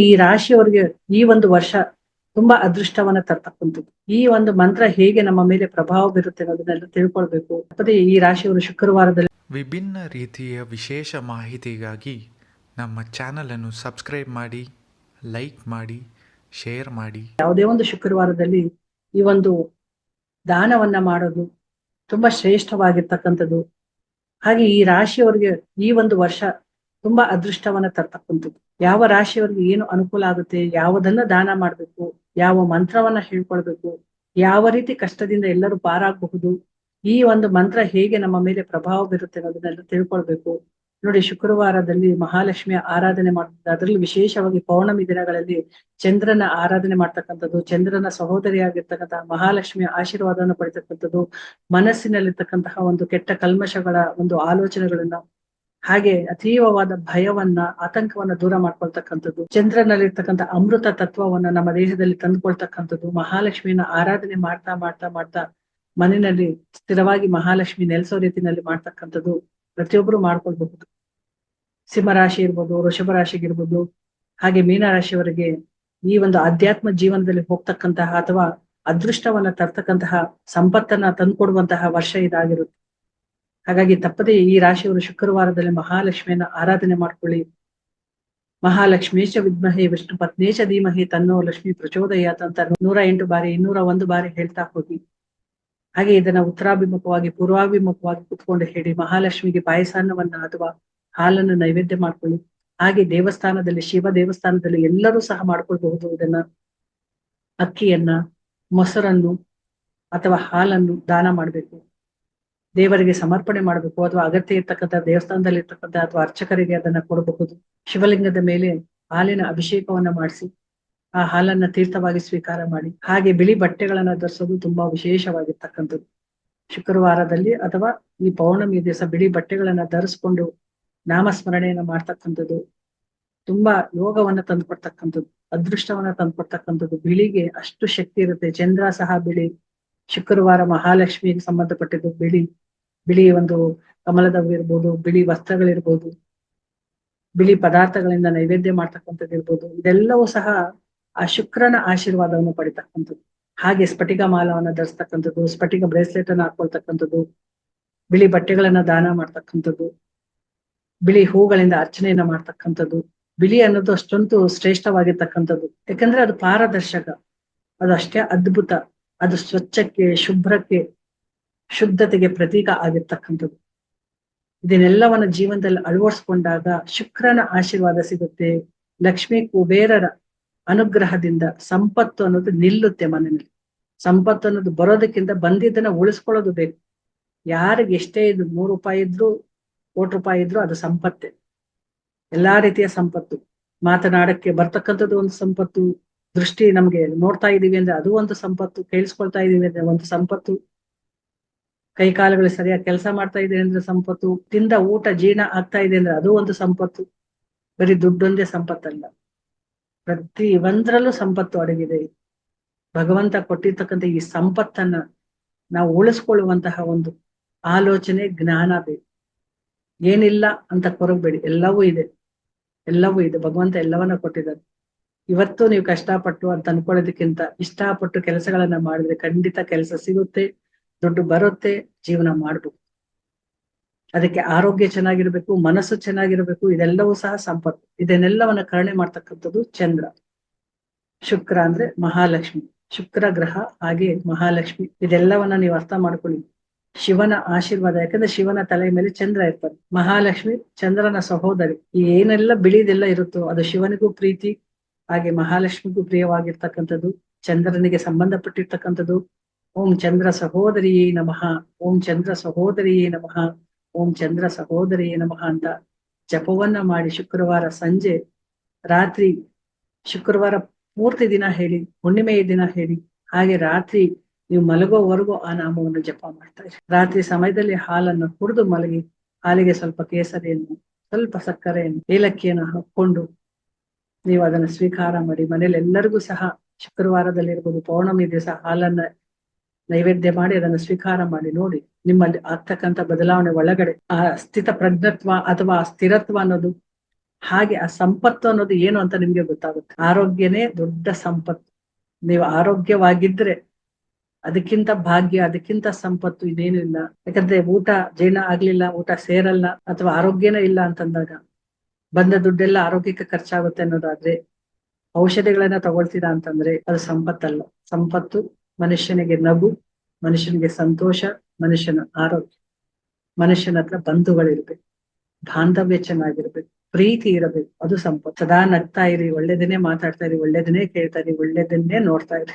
ಈ ರಾಶಿಯವರಿಗೆ ಈ ಒಂದು ವರ್ಷ ತುಂಬಾ ಅದೃಷ್ಟವನ್ನ ತರ್ತಕ್ಕಂಥದ್ದು ಈ ಒಂದು ಮಂತ್ರ ಹೇಗೆ ನಮ್ಮ ಮೇಲೆ ಪ್ರಭಾವ ಬೀರುತ್ತೆ ಅನ್ನೋದನ್ನೆಲ್ಲ ತಿಳ್ಕೊಳ್ಬೇಕು. ಮತ್ತೆ ಈ ರಾಶಿಯವರು ಶುಕ್ರವಾರದಲ್ಲಿ ವಿಭಿನ್ನ ರೀತಿಯ ವಿಶೇಷ ಮಾಹಿತಿಗಾಗಿ ನಮ್ಮ ಚಾನಲನ್ನು ಸಬ್ಸ್ಕ್ರೈಬ್ ಮಾಡಿ ಲೈಕ್ ಮಾಡಿ ಶೇರ್ ಮಾಡಿ. ಯಾವುದೇ ಒಂದು ಶುಕ್ರವಾರದಲ್ಲಿ ಈ ಒಂದು ದಾನವನ್ನ ಮಾಡೋದು ತುಂಬಾ ಶ್ರೇಷ್ಠವಾಗಿರ್ತಕ್ಕಂಥದ್ದು. ಹಾಗೆ ಈ ರಾಶಿಯವರಿಗೆ ಈ ಒಂದು ವರ್ಷ ತುಂಬಾ ಅದೃಷ್ಟವನ್ನ ತರ್ತಕ್ಕಂಥದ್ದು ಯಾವ ರಾಶಿಯವರಿಗೆ ಏನು ಅನುಕೂಲ ಆಗುತ್ತೆ, ಯಾವುದನ್ನ ದಾನ ಮಾಡಬೇಕು, ಯಾವ ಮಂತ್ರವನ್ನ ಹೇಳ್ಕೊಳ್ಬೇಕು, ಯಾವ ರೀತಿ ಕಷ್ಟದಿಂದ ಎಲ್ಲರೂ ಪಾರಾಗಬಹುದು, ಈ ಒಂದು ಮಂತ್ರ ಹೇಗೆ ನಮ್ಮ ಮೇಲೆ ಪ್ರಭಾವ ಬೀರುತ್ತೆ ಅನ್ನೋದನ್ನೆಲ್ಲ ತಿಳ್ಕೊಳ್ಬೇಕು. ನೋಡಿ, ಶುಕ್ರವಾರದಲ್ಲಿ ಮಹಾಲಕ್ಷ್ಮಿಯ ಆರಾಧನೆ ಮಾಡ್ತಾರೆ ಅದರಲ್ಲಿ ವಿಶೇಷವಾಗಿ ಪೌರ್ಣಮಿ ದಿನಗಳಲ್ಲಿ ಚಂದ್ರನ ಆರಾಧನೆ ಮಾಡ್ತಕ್ಕಂಥದ್ದು, ಚಂದ್ರನ ಸಹೋದರಿಯಾಗಿರ್ತಕ್ಕಂತಹ ಮಹಾಲಕ್ಷ್ಮಿಯ ಆಶೀರ್ವಾದವನ್ನು ಪಡಿತಕ್ಕಂಥದ್ದು, ಮನಸ್ಸಿನಲ್ಲಿರ್ತಕ್ಕಂತಹ ಒಂದು ಕೆಟ್ಟ ಕಲ್ಮಶಗಳ ಒಂದು ಆಲೋಚನೆಗಳನ್ನ ಹಾಗೆ ಅತೀವವಾದ ಭಯವನ್ನ, ಆತಂಕವನ್ನ ದೂರ ಮಾಡ್ಕೊಳ್ತಕ್ಕಂಥದ್ದು, ಚಂದ್ರನಲ್ಲಿರ್ತಕ್ಕಂಥ ಅಮೃತ ತತ್ವವನ್ನ ನಮ್ಮ ದೇಹದಲ್ಲಿ ತಂದುಕೊಳ್ತಕ್ಕಂಥದ್ದು, ಮಹಾಲಕ್ಷ್ಮಿಯನ್ನ ಆರಾಧನೆ ಮಾಡ್ತಾ ಮಾಡ್ತಾ ಮಾಡ್ತಾ ಮನೆಯಲ್ಲಿ ಸ್ಥಿರವಾಗಿ ಮಹಾಲಕ್ಷ್ಮಿ ನೆಲೆಸೋ ರೀತಿನಲ್ಲಿ ಮಾಡ್ತಕ್ಕಂಥದ್ದು ಪ್ರತಿಯೊಬ್ಬರು ಮಾಡ್ಕೊಳ್ಬಹುದು. ಸಿಂಹರಾಶಿ ಇರ್ಬೋದು ವೃಷಭ ರಾಶಿಗಿರ್ಬೋದು ಹಾಗೆ ಮೀನರಾಶಿಯವರಿಗೆ ಈ ಒಂದು ಆಧ್ಯಾತ್ಮ ಜೀವನದಲ್ಲಿ ಹೋಗ್ತಕ್ಕಂತಹ ಅಥವಾ ಅದೃಷ್ಟವನ್ನ ತರ್ತಕ್ಕಂತಹ ಸಂಪತ್ತನ್ನ ತಂದ್ಕೊಡುವಂತಹ ವರ್ಷ ಇದಾಗಿರುತ್ತೆ. ಹಾಗಾಗಿ ತಪ್ಪದೆ ಈ ರಾಶಿಯವರು ಶುಕ್ರವಾರದಲ್ಲಿ ಮಹಾಲಕ್ಷ್ಮಿಯನ್ನ ಆರಾಧನೆ ಮಾಡ್ಕೊಳ್ಳಿ. ಮಹಾಲಕ್ಷ್ಮೀಶ ವಿದ್ಮಹೇ ವಿಷ್ಣು ಪತ್ನೇಶ ಧೀಮಹಿ, ತನ್ನೋ ಲಕ್ಷ್ಮಿ ಪ್ರಚೋದಯಾತ್ ಅಂತ ನೂರ ಎಂಟು ಬಾರಿ ಇನ್ನೂರ ಒಂದು ಬಾರಿ ಹೇಳ್ತಾ ಹೋಗಿ. ಹಾಗೆ ಇದನ್ನ ಉತ್ತರಾಭಿಮುಖವಾಗಿ, ಪೂರ್ವಾಭಿಮುಖವಾಗಿ ಕುತ್ಕೊಂಡು ಹೇಳಿ, ಮಹಾಲಕ್ಷ್ಮಿಗೆ ಪಾಯಸಾನ್ನವನ್ನ ಅಥವಾ ಹಾಲನ್ನು ನೈವೇದ್ಯ ಮಾಡ್ಕೊಳ್ಳಿ. ಹಾಗೆ ದೇವಸ್ಥಾನದಲ್ಲಿ, ಶಿವ ದೇವಸ್ಥಾನದಲ್ಲಿ ಎಲ್ಲರೂ ಸಹ ಮಾಡ್ಕೊಳ್ಬಹುದು ಇದನ್ನ. ಅಕ್ಕಿಯನ್ನ, ಮೊಸರನ್ನು ಅಥವಾ ಹಾಲನ್ನು ದಾನ ಮಾಡ್ಬೇಕು. ದೇವರಿಗೆ ಸಮರ್ಪಣೆ ಮಾಡಬೇಕು ಅಥವಾ ಅಗತ್ಯ ಇರ್ತಕ್ಕಂಥ ದೇವಸ್ಥಾನದಲ್ಲಿ ಇರ್ತಕ್ಕಂಥ ಅಥವಾ ಅರ್ಚಕರಿಗೆ ಅದನ್ನ ಕೊಡಬಹುದು. ಶಿವಲಿಂಗದ ಮೇಲೆ ಹಾಲಿನ ಅಭಿಷೇಕವನ್ನ ಮಾಡಿಸಿ, ಆ ಹಾಲನ್ನ ತೀರ್ಥವಾಗಿ ಸ್ವೀಕಾರ ಮಾಡಿ, ಹಾಗೆ ಬಿಳಿ ಬಟ್ಟೆಗಳನ್ನ ಧರಿಸೋದು ತುಂಬಾ ವಿಶೇಷವಾಗಿರ್ತಕ್ಕಂಥದ್ದು. ಶುಕ್ರವಾರದಲ್ಲಿ ಅಥವಾ ಈ ಪೌರ್ಣಮಿ ದಿವಸ ಬಿಳಿ ಬಟ್ಟೆಗಳನ್ನ ಧರಿಸ್ಕೊಂಡು ನಾಮಸ್ಮರಣೆಯನ್ನ ಮಾಡ್ತಕ್ಕಂಥದ್ದು ತುಂಬಾ ಯೋಗವನ್ನ ತಂದ್ಕೊಡ್ತಕ್ಕಂಥದ್ದು, ಅದೃಷ್ಟವನ್ನ ತಂದ್ಕೊಡ್ತಕ್ಕಂಥದ್ದು. ಬಿಳಿಗೆ ಅಷ್ಟು ಶಕ್ತಿ ಇರುತ್ತೆ. ಚಂದ್ರ ಸಹ ಬಿಳಿ, ಶುಕ್ರವಾರ ಮಹಾಲಕ್ಷ್ಮಿಗೆ ಸಂಬಂಧಪಟ್ಟಿದ್ದು ಬಿಳಿ. ಬಿಳಿ ಒಂದು ಕಮಲದವಿರ್ಬೋದು ಬಿಳಿ ವಸ್ತ್ರಗಳಿರ್ಬೋದು, ಬಿಳಿ ಪದಾರ್ಥಗಳಿಂದ ನೈವೇದ್ಯ ಮಾಡ್ತಕ್ಕಂಥದ್ದು ಇರ್ಬೋದು, ಇದೆಲ್ಲವೂ ಸಹ ಆ ಶುಕ್ರನ ಆಶೀರ್ವಾದವನ್ನು ಪಡಿತಕ್ಕಂಥದ್ದು. ಹಾಗೆ ಸ್ಫಟಿಕ ಮಾಲವನ್ನು ಧರಿಸ್ತಕ್ಕಂಥದ್ದು, ಸ್ಫಟಿಕ ಬ್ರೇಸ್ಲೆಟ್ ಅನ್ನು ಹಾಕೊಳ್ತಕ್ಕಂಥದ್ದು, ಬಿಳಿ ಬಟ್ಟೆಗಳನ್ನ ದಾನ ಮಾಡ್ತಕ್ಕಂಥದ್ದು, ಬಿಳಿ ಹೂಗಳಿಂದ ಅರ್ಚನೆಯನ್ನ ಮಾಡ್ತಕ್ಕಂಥದ್ದು, ಬಿಳಿ ಅನ್ನೋದು ಅಷ್ಟೊಂದು ಶ್ರೇಷ್ಠವಾಗಿರ್ತಕ್ಕಂಥದ್ದು. ಯಾಕಂದ್ರೆ ಅದು ಪಾರದರ್ಶಕ, ಅದು ಅಷ್ಟೇ ಅದ್ಭುತ, ಅದು ಸ್ವಚ್ಛಕ್ಕೆ, ಶುಭ್ರಕ್ಕೆ ಶುದ್ಧತೆಗೆ ಪ್ರತೀಕ ಆಗಿರ್ತಕ್ಕಂಥದ್ದು. ಇದನ್ನೆಲ್ಲವನ್ನ ಜೀವನದಲ್ಲಿ ಅಳವಡಿಸ್ಕೊಂಡಾಗ ಶುಕ್ರನ ಆಶೀರ್ವಾದ ಸಿಗುತ್ತೆ. ಲಕ್ಷ್ಮಿ ಕುಬೇರರ ಅನುಗ್ರಹದಿಂದ ಸಂಪತ್ತು ಅನ್ನೋದು ನಿಲ್ಲುತ್ತೆ ಮನೆಯಲ್ಲಿ. ಸಂಪತ್ತು ಅನ್ನೋದು ಬರೋದಕ್ಕಿಂತ ಬಂದಿದ್ದನ್ನ ಉಳಿಸ್ಕೊಳ್ಳೋದು ಬೇಕು. ಯಾರಿಗೆ ಎಷ್ಟೇ ಇದು ನೂರು ರೂಪಾಯಿ ಇದ್ರು, ಕೋಟಿ ರೂಪಾಯಿ ಇದ್ರು ಅದು ಸಂಪತ್ತೆ. ಎಲ್ಲಾ ರೀತಿಯ ಸಂಪತ್ತು. ಮಾತನಾಡಕ್ಕೆ ಬರ್ತಕ್ಕಂಥದ್ದು ಒಂದು ಸಂಪತ್ತು. ದೃಷ್ಟಿ ನಮ್ಗೆ ನೋಡ್ತಾ ಇದೀವಿ ಅಂದ್ರೆ ಅದು ಒಂದು ಸಂಪತ್ತು. ಕೇಳಿಸ್ಕೊಳ್ತಾ ಇದೀವಿ ಅಂದ್ರೆ ಒಂದು ಸಂಪತ್ತು. ಕೈ ಕಾಲುಗಳು ಸರಿಯಾಗಿ ಕೆಲಸ ಮಾಡ್ತಾ ಇದೆ ಅಂದ್ರೆ ಸಂಪತ್ತು, ತಿಂದ ಊಟ ಜೀರ್ಣ ಆಗ್ತಾ ಇದೆ ಅಂದ್ರೆ ಅದು ಒಂದು ಸಂಪತ್ತು. ಬರೀ ದುಡ್ಡೊಂದೇ ಸಂಪತ್ತಲ್ಲ. ಪ್ರತಿ ಒಂದ್ರಲ್ಲೂ ಸಂಪತ್ತು ಅಡಗಿದೆ. ಭಗವಂತ ಕೊಟ್ಟಿರ್ತಕ್ಕಂಥ ಈ ಸಂಪತ್ತನ್ನ ನಾವು ಉಳಿಸ್ಕೊಳ್ಳುವಂತಹ ಒಂದು ಆಲೋಚನೆ, ಜ್ಞಾನ ಬೇಕು. ಏನಿಲ್ಲ ಅಂತ ಕೊರಗಬೇಡಿ. ಎಲ್ಲವೂ ಇದೆ. ಎಲ್ಲವೂ ಇದೆ. ಭಗವಂತ ಎಲ್ಲವನ್ನ ಕೊಟ್ಟಿದ್ದಾರೆ. ಇವತ್ತು ನೀವು ಕಷ್ಟಪಟ್ಟು ಅಂತ ಅನ್ಕೊಳ್ಳೋದಕ್ಕಿಂತ ಇಷ್ಟಪಟ್ಟು ಕೆಲಸಗಳನ್ನ ಮಾಡಿದ್ರೆ ಖಂಡಿತ ಕೆಲಸ ಸಿಗುತ್ತೆ. ದುಡ್ಡು ಬರುತ್ತೆ, ಜೀವನ ಮಾಡ್ಬೇಕು. ಅದಕ್ಕೆ ಆರೋಗ್ಯ ಚೆನ್ನಾಗಿರ್ಬೇಕು, ಮನಸ್ಸು ಚೆನ್ನಾಗಿರ್ಬೇಕು, ಇದೆಲ್ಲವೂ ಸಹ ಸಂಪತ್ತು. ಇದನ್ನೆಲ್ಲವನ್ನ ಕರುಣೆ ಮಾಡ್ತಕ್ಕಂಥದ್ದು ಚಂದ್ರ. ಶುಕ್ರ ಅಂದ್ರೆ ಮಹಾಲಕ್ಷ್ಮಿ. ಶುಕ್ರ ಗ್ರಹ ಹಾಗೆ ಮಹಾಲಕ್ಷ್ಮಿ. ಇದೆಲ್ಲವನ್ನ ನೀವು ಅರ್ಥ ಮಾಡ್ಕೊಳ್ಳಿ. ಶಿವನ ಆಶೀರ್ವಾದ, ಯಾಕಂದ್ರೆ ಶಿವನ ತಲೆ ಮೇಲೆ ಚಂದ್ರ ಇರ್ತಾರೆ. ಮಹಾಲಕ್ಷ್ಮಿ ಚಂದ್ರನ ಸಹೋದರಿ. ಈ ಏನೆಲ್ಲ ಬಿಳಿದೆಲ್ಲ ಇರುತ್ತೋ, ಅದು ಶಿವನಿಗೂ ಪ್ರೀತಿ, ಹಾಗೆ ಮಹಾಲಕ್ಷ್ಮಿಗೂ ಪ್ರಿಯವಾಗಿರ್ತಕ್ಕಂಥದ್ದು, ಚಂದ್ರನಿಗೆ ಸಂಬಂಧಪಟ್ಟಿರ್ತಕ್ಕಂಥದ್ದು ಓಂ ಚಂದ್ರ ಸಹೋದರಿಯೇ ನಮಃ, ಓಂ ಚಂದ್ರ ಸಹೋದರಿಯೇ ನಮಃ, ಓಂ ಚಂದ್ರ ಸಹೋದರಿಯೇ ನಮಃ ಅಂತ ಜಪವನ್ನ ಮಾಡಿ ಶುಕ್ರವಾರ ಸಂಜೆ ರಾತ್ರಿ ಶುಕ್ರವಾರ ಪೂರ್ತಿ ದಿನ ಹೇಳಿ, ಹುಣ್ಣಿಮೆಯ ದಿನ ಹೇಳಿ, ಹಾಗೆ ರಾತ್ರಿ ನೀವು ಮಲಗೋವರೆಗೂ ಆ ನಾಮವನ್ನು ಜಪ ಮಾಡ್ತಾ ರಾತ್ರಿ ಸಮಯದಲ್ಲಿ ಹಾಲನ್ನು ಕುಡಿದು ಮಲಗಿ, ಹಾಲಿಗೆ ಸ್ವಲ್ಪ ಕೇಸರಿಯನ್ನು, ಸ್ವಲ್ಪ ಸಕ್ಕರೆಯನ್ನು, ಏಲಕ್ಕಿಯನ್ನು ಹಾಕೊಂಡು ನೀವು ಅದನ್ನ ಸ್ವೀಕಾರ ಮಾಡಿ ಮನೇಲಿ ಎಲ್ಲರಿಗೂ ಸಹ ಶುಕ್ರವಾರದಲ್ಲಿ ಇರ್ಬೋದು ಪೌರ್ಣಮಿ ದಿವಸ ಹಾಲನ್ನ ನೈವೇದ್ಯ ಮಾಡಿ, ಅದನ್ನು ಸ್ವೀಕಾರ ಮಾಡಿ, ನೋಡಿ, ನಿಮ್ಮಲ್ಲಿ ಆಗ್ತಕ್ಕಂತ ಬದಲಾವಣೆ ಒಳಗಡೆ ಆ ಸ್ಥಿತ ಪ್ರಜ್ಞತ್ವ ಅಥವಾ ಸ್ಥಿರತ್ವ ಅನ್ನೋದು ಹಾಗೆ ಆ ಸಂಪತ್ತು ಅನ್ನೋದು ಏನು ಅಂತ ನಿಮ್ಗೆ ಗೊತ್ತಾಗುತ್ತೆ. ಆರೋಗ್ಯನೇ ದೊಡ್ಡ ಸಂಪತ್ತು. ನೀವು ಆರೋಗ್ಯವಾಗಿದ್ರೆ ಅದಕ್ಕಿಂತ ಭಾಗ್ಯ, ಅದಕ್ಕಿಂತ ಸಂಪತ್ತು ಇದೇನು ಇಲ್ಲ. ಯಾಕಂದ್ರೆ ಊಟ ಜೀರ್ಣ ಆಗ್ಲಿಲ್ಲ, ಊಟ ಸೇರಲ್ಲ ಅಥವಾ ಆರೋಗ್ಯನೇ ಇಲ್ಲ ಅಂತಂದಾಗ ಬಂದ ದುಡ್ಡೆಲ್ಲ ಆರೋಗ್ಯಕ್ಕೆ ಖರ್ಚಾಗುತ್ತೆ ಅನ್ನೋದಾದ್ರೆ ಔಷಧಿಗಳನ್ನ ತಗೊಳ್ತೀರಾ ಅಂತಂದ್ರೆ ಅದು ಸಂಪತ್ತಲ್ಲ. ಸಂಪತ್ತು ಮನುಷ್ಯನಿಗೆ ನಗು, ಮನುಷ್ಯನಿಗೆ ಸಂತೋಷ, ಮನುಷ್ಯನ ಆರೋಗ್ಯ, ಮನುಷ್ಯನ ಹತ್ರ ಬಂಧುಗಳಿರ್ಬೇಕು, ಬಾಂಧವ್ಯ ಚೆನ್ನಾಗಿರ್ಬೇಕು, ಪ್ರೀತಿ ಇರಬೇಕು, ಅದು ಸಂಪತ್ತು. ಸದಾ ನಗ್ತಾ ಇರಿ, ಒಳ್ಳೇದನ್ನೇ ಮಾತಾಡ್ತಾ ಇರಿ, ಒಳ್ಳೇದನ್ನೇ ಕೇಳ್ತಾ ಇರಿ, ಒಳ್ಳೇದನ್ನೇ ನೋಡ್ತಾ ಇರಿ.